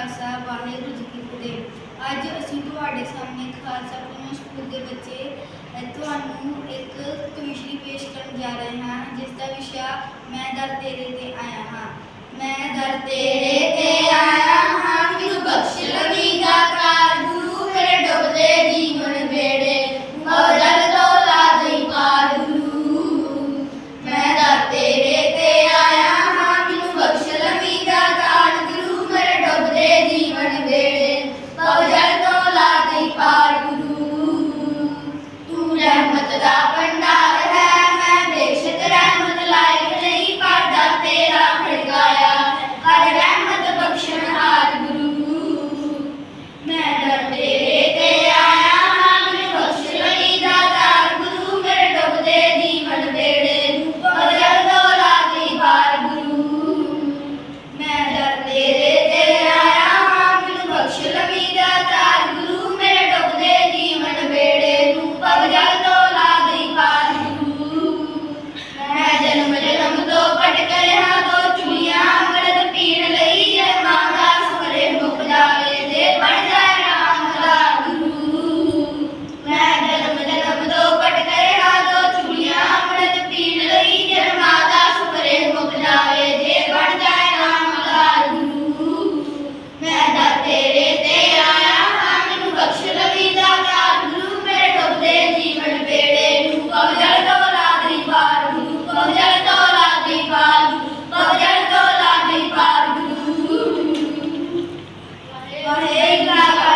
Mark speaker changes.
Speaker 1: ਖਾਲਸਾ ਵਾਹਿਗੁਰੂ ਜੀ ਕੀ ਫਤਿਹ। ਅੱਜ ਅਸੀਂ ਤੁਹਾਡੇ ਸਾਹਮਣੇ ਖਾਲਸਾ ਪ੍ਰੀਮੀਅਰ ਸਕੂਲ ਦੇ ਬੱਚੇ ਤੁਹਾਨੂੰ ਇੱਕ ਕਵਿਸ਼ਰੀ ਪੇਸ਼ ਕਰਨ ਜਾ ਰਹੇ ਹਾਂ, ਜਿਸ ਦਾ ਵਿਸ਼ਾ ਮੈਂ ਦਰ ਤੇਰੇ ਤੇ ਆਇਆ ਹਾਂ। ਮੈਂ ਦਰ Obrigada.